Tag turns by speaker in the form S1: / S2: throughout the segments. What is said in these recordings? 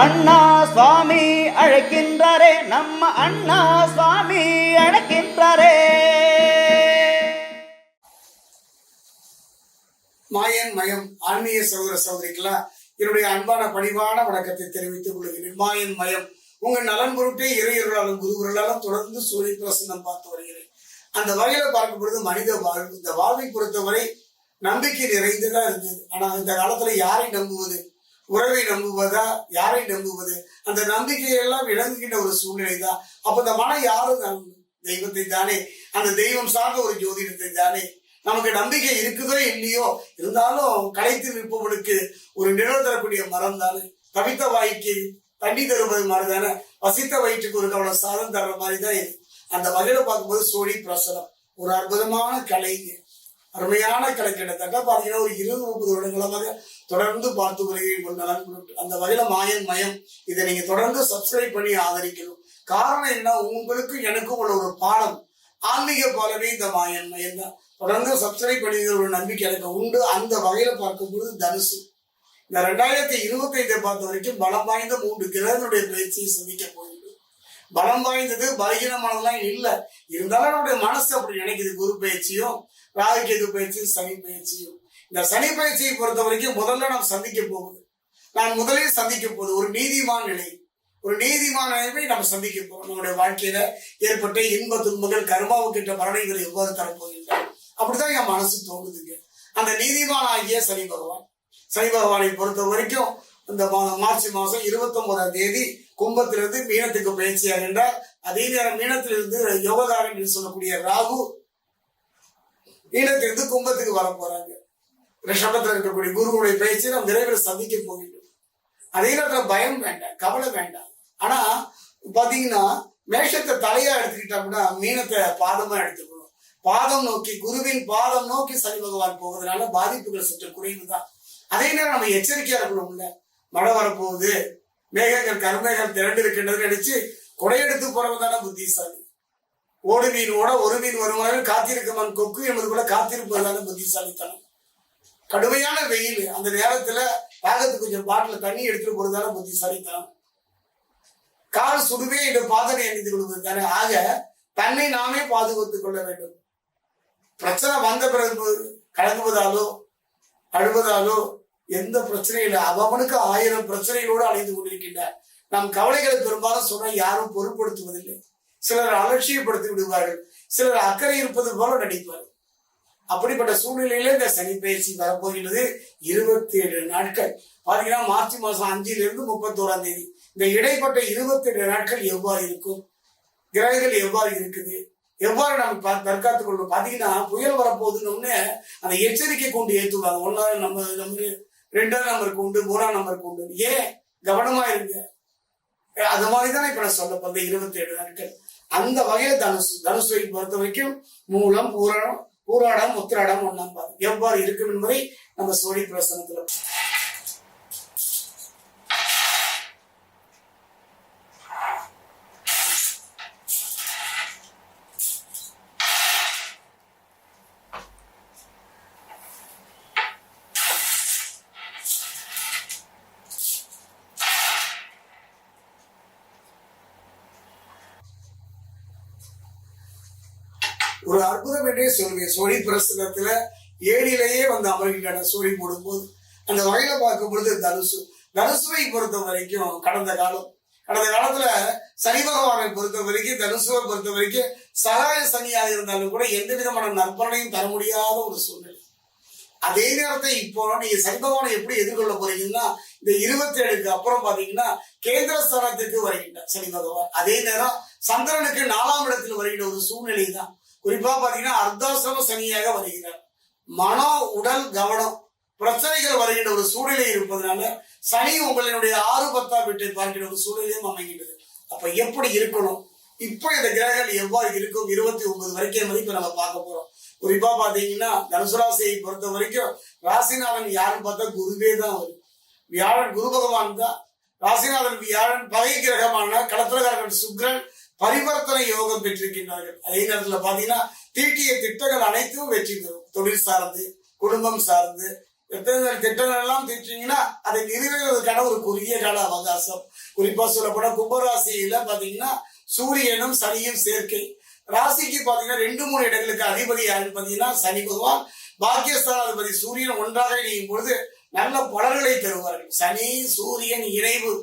S1: அண்ணா சுவாமி அழைக்கின்றாரே நம்ம அண்ணா சுவாமி அழைக்கின்றாரே.
S2: மாயன் மயம் ஆன்மீக சகோதர சகோதரிகளா என்னுடைய அன்பான பணிவான வணக்கத்தை தெரிவித்துக் கொள்கிறேன். மாயன் மயம் உங்க நலன் பொருட்டே இறையர்களாலும் குருவர்களாலும் தொடர்ந்து சூரிய பிரசனம் பார்த்து வருகிறேன். அந்த வகையில பார்க்கும் பொழுது மனித வாழ்வு இந்த வாழ்வை பொறுத்தவரை நம்பிக்கை நிறைந்துதான் இருந்தது. ஆனா இந்த காலத்துல யாரை நம்புவது? உறவை நம்புவதா யாரை நம்புவது? அந்த நம்பிக்கையெல்லாம் விளங்குகின்ற ஒரு சூழ்நிலை தான் அப்ப இந்த மனம் யாரும் தெய்வத்தை தானே. அந்த தெய்வம் சார்ந்த ஒரு ஜோதிடத்தை தானே. நமக்கு நம்பிக்கை இருக்குதோ இல்லையோ இருந்தாலும் களைத்து நிற்பவனுக்கு ஒரு நிழல் தரக்கூடிய மரம் தானே. தவித்த வாய்க்கு தண்ணி தருவது மாதிரி தானே. வசித்த வயிற்றுக்கு ஒரு கவனம் சாதம் தர்ற மாதிரி தான் இது. அந்த வகையில பார்க்கும்போது சோழி பிரசனம். ஒரு அற்புதமான கலை அருமையான கலை கிட்டத்தட்ட பார்த்தீங்கன்னா ஒரு இருபது முப்பது வருடங்களாக தொடர்ந்து பார்த்து வருகிறேன் அந்த வகையில மாயன் மயம். இதை நீங்க தொடர்ந்து சப்ஸ்கிரைப் பண்ணி ஆதரிக்கணும். காரணம் என்ன உங்களுக்கும் எனக்கும் உள்ள ஒரு பாடம். ஆன்மீக பாலமே இந்த மாயன் மயம் தான். தொடர்ந்து சப்ஸ்கிரைப் பண்ணிக்கிற ஒரு நம்பிக்கை எனக்கு உண்டு. அந்த வகையில பார்க்கும்போது தனுசு. இந்த ரெண்டாயிரத்தி இருபத்தி ஐந்தை பார்த்த வரைக்கும் பலம் வாய்ந்த மூன்று கிரகங்களுடைய பயிற்சியை சந்திக்க போகிறது பலம் வாய்ந்தது பலகீனமானதெல்லாம் இல்லை. இருந்தாலும் நம்முடைய மனசு அப்படி நினைக்குது. குரு பயிற்சியும் ராகு கேது பயிற்சியும் சனி பயிற்சியும் இந்த சனி பயிற்சியை பொறுத்த வரைக்கும் முதல்ல நாம் சந்திக்க போகுது நான் முதலில் சந்திக்க போகுது ஒரு நீதிமான் நிலை. ஒரு நீதிமான நிலைமை நம்ம சந்திக்க போகிறோம் நம்முடைய வாழ்க்கையில ஏற்பட்ட இன்ப துன்பங்கள் கர்மாவுக்கிட்ட மரணங்கள் எவ்வாறு தரப்போகின்றன? அப்படிதான் என் மனசு தோணுதுங்க அந்த நீதிமான் ஆகிய சனி பகவான். சனி பகவானை பொறுத்த வரைக்கும் இந்த மார்ச் மாசம் இருபத்தி ஒன்பதாம் தேதி கும்பத்திலிருந்து மீனத்துக்கு பயிற்சியாகின்றார் அதே நேரம் மீனத்திலிருந்து யோககாரன் என்று சொல்லக்கூடிய ராகு ஈழத்திலிருந்து கும்பத்துக்கு வர போறாங்க. ரிஷபத்தில் இருக்கக்கூடிய குருவுடைய பேச்சு நாம் விரைவில் சந்திக்க போகின்றோம். அதே நேரத்தில் பயம் வேண்டாம் கவலை வேண்டாம். ஆனா பாத்தீங்கன்னா மேஷத்தை தலையா எடுத்துக்கிட்டோம்னா மீனத்தை பாதமா எடுத்துக்கணும். பாதம் நோக்கி குருவின் பாதம் நோக்கி சனி பகவான் போவதனால பாதிப்புகள் சற்று குறைவு தான் அதே நேரம் நம்ம எச்சரிக்கையா இருக்கணும்ல மழை வரப்போகுது. மேகங்கள் கருமேகம் திரண்டு இருக்கின்றது நினைச்சு கொடையெடுத்து போறவங்க தானே புத்திசாலி. ஓடு மீனோட ஒரு மீன் வருமானம் காத்திருக்கமன் கொக்கு என்பது கூட காத்திருப்பதுதானே புத்திசாலித்தனம். கடுமையான வெயில். அந்த நேரத்துல தாகத்துக்கு கொஞ்சம் பாட்டில் தண்ணி எடுத்துட்டு போறதால புத்திசாலித்தனம். கால் சுடுவே என்று பாதனை அணிந்து கொள்வது தானே ஆக தன்னை நாமே பாதுகாத்துக் கொள்ள வேண்டும். பிரச்சனை வந்த பிறகு கலங்குவதாலோ அழுவதாலோ எந்த பிரச்சனையும் இல்லை. அவனுக்கு ஆயிரம் பிரச்சனைகளோடு அலைந்து கொண்டிருக்கின்றார் நம் கவலைகளை பெரும்பாலும் சொன்ன யாரும் பொருட்படுத்துவதில்லை. சிலர் அலட்சியப்படுத்தி விடுவார்கள். சிலர் அக்கறை இருப்பது போல நடிப்பார்கள். அப்படிப்பட்ட சூழ்நிலையில இந்த சனி பயிற்சி வரப்போகிறது இருபத்தி ஏழு நாட்கள். பாத்தீங்கன்னா மார்ச் மாசம் அஞ்சுல இருந்து முப்பத்தோராம் தேதி. இந்த இடைப்பட்ட இருபத்தி ஏழு நாட்கள் எவ்வாறு இருக்கும்? கிரகங்கள் எவ்வாறு இருக்குது? எவ்வாறு நம்ம தற்காத்துக் கொள்வோம் பாத்தீங்கன்னா புயல் வரப்போகுதுன்னு அந்த எச்சரிக்கை கொண்டு ஏற்றுவாங்க ஒன்னாவது நம்ம நம்ம ரெண்டாவது நம்பருக்கு உண்டு மூணாம் நம்பருக்கு உண்டு ஏன்? கவனமா இருங்க. அது மாதிரி தான் இப்ப நான் சொல்ல போறேன் இருபத்தி ஏழு நாட்கள். அந்த வகையில தனுசு தனுசுவை பொறுத்த வரைக்கும் மூலம் பூரணம் பூராடம் உத்திராடம் ஒன்றாம் எவ்வாறு இருக்கும் என்பதை நம்ம சோழி பிரசனத்துல ஒரு அற்புதம் என்றே சொல்லுவேன். சோழி பிரசனத்துல ஏழிலேயே வந்து அமர்கின்றன. சோழி போடும்போது அந்த வகையில பார்க்கும் பொழுது தனுசு. தனுசுவை பொறுத்த வரைக்கும் கடந்த காலம். கடந்த காலத்துல சனி பகவானை பொறுத்த வரைக்கும் தனுசுவை பொறுத்த வரைக்கும் சகாய சனியாக இருந்தாலும் கூட எந்த விதமான நற்பலனையும் தர முடியாத ஒரு சூழ்நிலை. அதே நேரத்தை இப்போ நீங்க சனி பகவானை எப்படி எதிர்கொள்ள போறீங்கன்னா இந்த இருபத்தி ஏழுக்கு அப்புறம் பாத்தீங்கன்னா கேந்திர ஸ்தானத்துக்கு வருகின்றார் சனி பகவான். அதே நேரம் சந்திரனுக்கு நாலாம் இடத்தில் வருகின்ற ஒரு சூழ்நிலை தான் குறிப்பா பாத்தீங்கன்னா அர்த்தாசிரம சனியாக வருகிறார். மனம் உடல் கவனம் பிரச்சனைகள் வருகின்ற ஒரு சூழ்நிலை இருப்பதனால சனி உங்களினுடைய ஆறு பத்தாம் வீட்டை பார்க்கிற ஒரு சூழ்நிலையும் அமைகின்றது. அப்ப எப்படி இருக்கணும்? இப்போ இந்த கிரகங்கள் எவ்வாறு இருக்கும்? இருபத்தி ஒன்பது வரைக்கும் என்பதை இப்ப நம்ம பார்க்க போறோம். குறிப்பா பாத்தீங்கன்னா தனுசு ராசியை பொறுத்த வரைக்கும் ராசிநாதன் யாருன்னு பார்த்தா குருவே தான் வரும் வியாழன் குரு பகவான் தான். ராசிநாதன் வியாழன் பகை கிரகமான கடத்திரகாரன் சுக்கிரன் பரிவர்த்தனை யோகம் பெற்றிருக்கின்றார்கள். அதே நேரத்துல பாத்தீங்கன்னா தீட்டிய திட்டங்கள் அனைத்தும் வெற்றி பெறும். தொழில் சார்ந்து குடும்பம் சார்ந்து எத்தனை திட்டங்கள் எல்லாம் தீர்த்தீங்கன்னா அதை நிறைவேறுவதற்கான ஒரு குறுகிய கால அவகாசம். குறிப்பா சொல்லப்போனா கும்பராசியில பாத்தீங்கன்னா சூரியனும் சனியும் சேர்க்கை. ராசிக்கு பாத்தீங்கன்னா ரெண்டு மூணு இடங்களுக்கு அதிபதி யாருன்னு பாத்தீங்கன்னா சனி பகவான். பாக்கியஸ்தானாதிபதி சூரியன் ஒன்றாக இணையும் பொழுது நல்ல பலன்களை தருவார்கள். சனி சூரியன் இணைவு.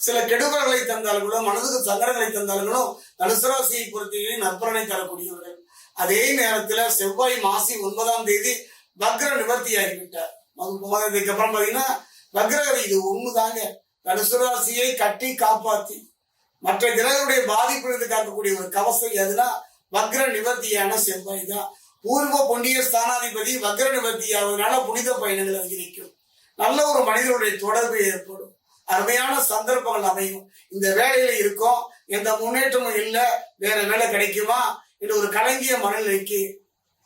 S2: சில கெடுபர்களை தந்தால்களோ மனதுக்கு சங்கடங்களை தந்தால்களோ தனுசு ராசியை பொறுத்தவரை நற்பலனை தரக்கூடியவர்கள். அதே நேரத்துல செவ்வாய் மாசி ஒன்பதாம் தேதி வக்ர நிவர்த்தி ஆகிவிட்டார் அப்புறம் அதுக்கப்புறம் பாத்தீங்கன்னா வக்ரகதி இது ஒண்ணுதாங்க. தனுசு ராசியை கட்டி காப்பாத்தி மற்ற கிரகங்களுடைய பாதிப்பிலிருந்து காக்கக்கூடிய ஒரு கவசம் எதுனா வக்ர நிவர்த்தியான செவ்வாய் தான். பூர்வ பொன்னிய ஸ்தானாதிபதி வக்ர நிவர்த்தி ஆவதனால புனித பயணங்கள் அதிகரிக்கும். நல்ல ஒரு மனிதனுடைய தொடர்பு ஏற்படும். அருமையான சந்தர்ப்பங்கள் அமையும். இந்த வேலையில இருக்கோம். எந்த முன்னேற்றமும் இல்லை. வேற வேலை கிடைக்குமா? என்று ஒரு கலங்கிய மனநிலைக்கு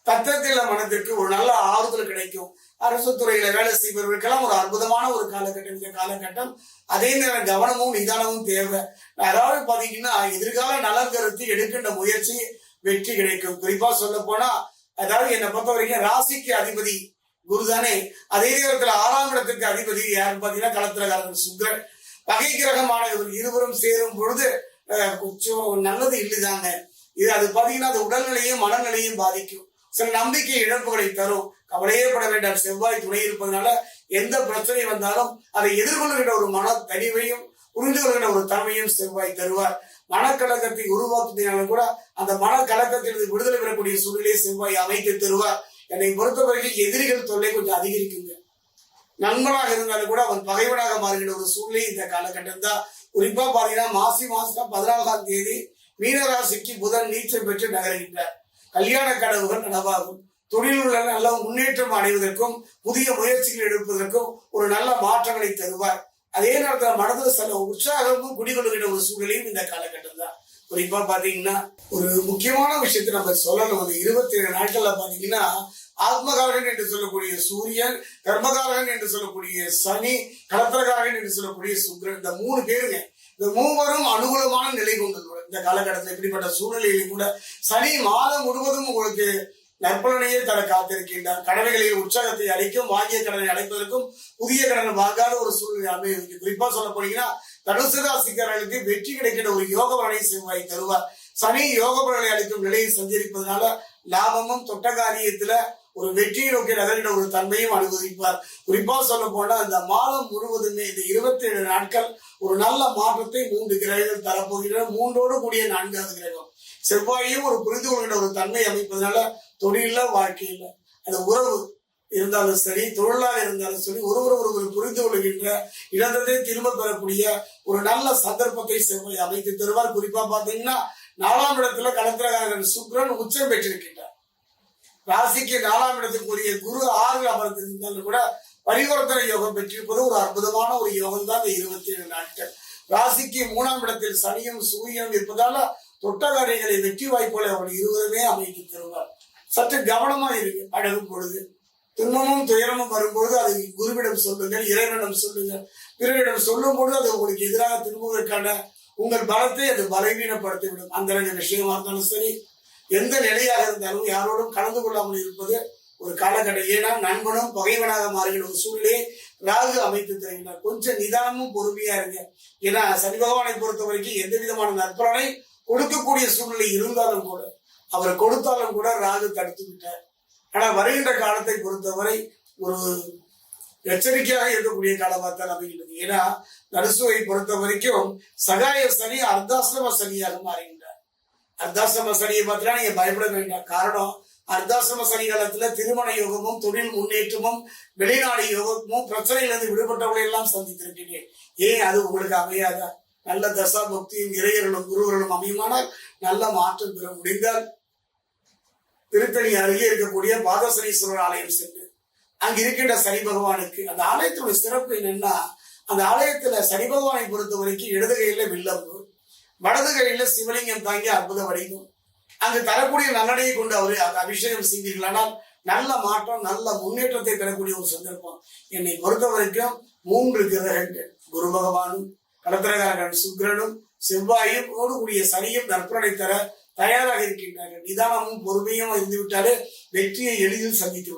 S2: தத்தத்தில மனதிற்கு ஒரு நல்ல ஆறுதல் கிடைக்கும். அரசு துறையில வேலை செய்பவர்களுக்கெல்லாம் ஒரு அற்புதமான ஒரு காலகட்டம். இந்த காலகட்டம் அதே நேரம் கவனமும் நிதானமும் தேவை. அதாவது பாத்தீங்கன்னா எதிர்கால நலன் கருத்து எடுக்கின்ற முயற்சி வெற்றி கிடைக்கும். குறிப்பா சொல்ல போனா அதாவது என்னை பொறுத்த வரைக்கும் ராசிக்கு அதிபதி குருதானே. அதே நேரத்தில் ஆறாம் இடத்துக்கு அதிபதி யாருன்னு பார்த்தீங்கன்னா களத்திரகாரன் சுக்ரன். பகை கிரகமான இவர் இருவரும் சேரும் பொழுது அஹ், கொஞ்சம் நல்லது இல்லைதாங்க. இது அது பார்த்தீங்கன்னா அது உடல்நிலையும் மனநிலையும் பாதிக்கும். சில நம்பிக்கை இழப்புகளை தரும். கவலையே பட வேண்டாம். செவ்வாய் துணை இருப்பதனால எந்த பிரச்சனை வந்தாலும் அதை எதிர்கொள்கின்ற ஒரு மன தனிமையும் புரிந்து கொள்கின்ற ஒரு தன்மையும் செவ்வாய் தருவார். மனக்கலக்கத்தை உருவாக்குவதனாலும் கூட அந்த மனக்கலக்கத்திலிருந்து விடுதலை பெறக்கூடிய சூழ்நிலையை செவ்வாய் அமைத்து தருவார். என்னை பொறுத்தவரைக்கும் எதிரிகள் தொல்லை கொஞ்சம் அதிகரிக்குங்க. நண்பனாக இருந்தாலும் கூட அவன் பகைவனாக மாறுகிற ஒரு சூழ்நிலை இந்த காலகட்டம் தான். குறிப்பா பாத்தீங்கன்னா மாசி மாசம் பதினாலாம் தேதி மீனராசிக்கு புதன் நீச்சல் பெற்று நகர்கின்றார். கல்யாண கனவுகள் நனவாகும். தொழில் உள்ள நல்ல முன்னேற்றம் அடைவதற்கும் புதிய முயற்சிகள் எடுப்பதற்கும் ஒரு நல்ல மாற்றங்களை தருவார். அதே நேரத்தில் மனதில் சில உற்சாகமும் குடிகொள்கின்ற ஒரு சூழ்நிலையும் இந்த காலகட்டம் தான். குறிப்பா பாத்தீங்கன்னா ஒரு முக்கியமான விஷயத்தை நம்ம சொல்லணும். ஒரு இருபத்தி ஏழு நாட்கள்ல பாத்தீங்கன்னா ஆத்மகாரகன் என்று சொல்லக்கூடிய சூரியன் கர்மகாரகன் என்று சொல்லக்கூடிய சனி கலத்திரகாரகன் என்று சொல்லக்கூடிய சுக்ரன் இந்த மூணு பேருங்க. இந்த மூவரும் அனுகூலமான நிலை கொண்டது இந்த காலகட்டத்தில் இப்படிப்பட்ட சூழ்நிலையிலும் கூட சனி மாதம் முழுவதும் உங்களுக்கு நற்பலனையே தர காத்திருக்கின்றார். கடமைகளில் உற்சாகத்தை அளிக்கும் வாங்கிய கடனை அடைப்பதற்கும் புதிய கடனை வாங்காத ஒரு சூழ்நிலை அமைய குறிப்பா சொல்ல போனீங்கன்னா தனுசு ராசிக்காரர்களுக்கு வெற்றி கிடைக்கிற ஒரு யோக பலனை செவ்வாய் தருவார். சனி யோக பலனை அளிக்கும் நிலையை சஞ்சரிப்பதனால லாபமும் தொட்ட காரியத்துல ஒரு வெற்றியை நோக்கி நகரின ஒரு தன்மையும் அனுபவிப்பார். குறிப்பா சொல்ல போனால் இந்த மாதம் முழுவதுமே இந்த இருபத்தி ஏழு நாட்கள் ஒரு நல்ல மாற்றத்தை மூன்று கிரகங்கள் தரப்போகின்றன. மூன்றோடு கூடிய நான்காவது கிரகம். செவ்வாயும் ஒரு புரிந்து கொள்கிற ஒரு தன்மை அமைப்பதனால தொழில வாழ்க்கையில் அந்த உறவு இருந்தாலும் சரி தொழிலாக இருந்தாலும் சரி ஒருவர் ஒருவர் புரிந்து கொள்கின்ற இடத்தை திரும்ப பெறக்கூடிய ஒரு நல்ல சந்தர்ப்பத்தை செவ்வாய் அமைத்து தருவார். குறிப்பா பாத்தீங்கன்னா நாலாம் இடத்துல கலத்திரகாரன் சுக்ரன் உச்சம் பெற்றிருக்கின்றார். ராசிக்கு நாலாம் இடத்துக்குரிய குரு ஆறு அமர்ந்திருந்தாலும் கூட பரிவர்த்தனை யோகம் பெற்றிருப்பது ஒரு அற்புதமான ஒரு யோகம் தான் இந்த இருபத்தி ஏழு நாட்கள். ராசிக்கு மூணாம் இடத்தில் சனியும் சூரியனும் இருப்பதால தொட்ட வெற்றி வாய்ப்புகளை அவர்கள் இருவருமே அமைத்து தருவார் சற்று கவனமா இருக்கு அழகும் பொழுது. துன்பமும் துயரமும் வரும்பொழுது அது குருவிடம் சொல்லுங்கள் இறைவனிடம் சொல்லுங்கள். பிறரிடம் சொல்லும் பொழுது அது உங்களுக்கு எதிராக திரும்புவதற்கான உங்கள் பலத்தை அது பலவீனப்படுத்திவிடும். அந்த ரெண்டு விஷயமா இருந்தாலும் சரி எந்த நிலையாக இருந்தாலும் யாரோடும் கலந்து கொள்ளாமல் இருப்பது ஒரு காலகட்டம். ஏன்னா நண்பனும் பகைவனாக மாறுகிற ஒரு சூழ்நிலையை ராகு அமைத்து தருகிறார். கொஞ்சம் நிதானமும் பொறுமையா இருங்க. ஏன்னா சனி பகவானை பொறுத்த வரைக்கும் எந்த விதமான நற்பலனை கொடுக்கக்கூடிய சூழ்நிலை இருந்தாலும் கூட அவர் கொடுத்தாலும் கூட ராகு தடுத்து விட்டார். ஆனா வருகின்ற காலத்தை பொறுத்தவரை ஒரு எச்சரிக்கையாக இருக்கக்கூடிய காலமாக தான் அமைகின்றது. ஏன்னா நடுசுவை பொறுத்த வரைக்கும் சகாய சனி அர்த்தாசிரம சனியாக மாறுகின்றார். அர்த்தாசிரம சனியை பார்த்தீங்கன்னா நீங்க பயப்பட வேண்டாம் காரணம் அர்த்தாசிரம சனி காலத்துல திருமண யோகமும் தொழில் முன்னேற்றமும் வெளிநாடு யோகமும் பிரச்சனையிலிருந்து விடுபட்டவர்களை எல்லாம் சந்தித்திருக்கிறேன். ஏன் அது உங்களுக்கு அமையாதா? நல்ல தசா பக்தியும் இறையர்களும் குருவர்களும் அமையுமானால் நல்ல மாற்றம் பெற முடிந்தால் திருத்தணி அருகே இருக்கக்கூடிய பாதசனீஸ்வரர் ஆலயம் சென்று அங்க இருக்கின்ற சனி பகவானுக்கு அந்த ஆலயத்தினுடைய சிறப்பு என்னன்னா அந்த ஆலயத்துல சனி பகவானை பொறுத்த வரைக்கும் இடதுகையில வில்லம்பு வலது கையில சிவலிங்கம் தாங்கி அற்புத வடிவம் அங்கு தரக்கூடிய நல்லடையை கொண்டு அவரு அந்த அபிஷேகம் செய்தீர்களானால் நல்ல மாற்றம் நல்ல முன்னேற்றத்தை பெறக்கூடிய ஒரு சந்தர்ப்பம் என்னை பொறுத்த வரைக்கும் மூன்று கிரகங்கள். குரு பகவானும் கடத்திரகாரன் சுக்கிரனும் செவ்வாயும் கூடிய சனியும் நற்பனை தர தயாராக இருக்கின்றார்கள். நிதானமும் பொறுமையும் இருந்து விட்டாலே வெற்றியை எளிதில் சந்தித்து விடும்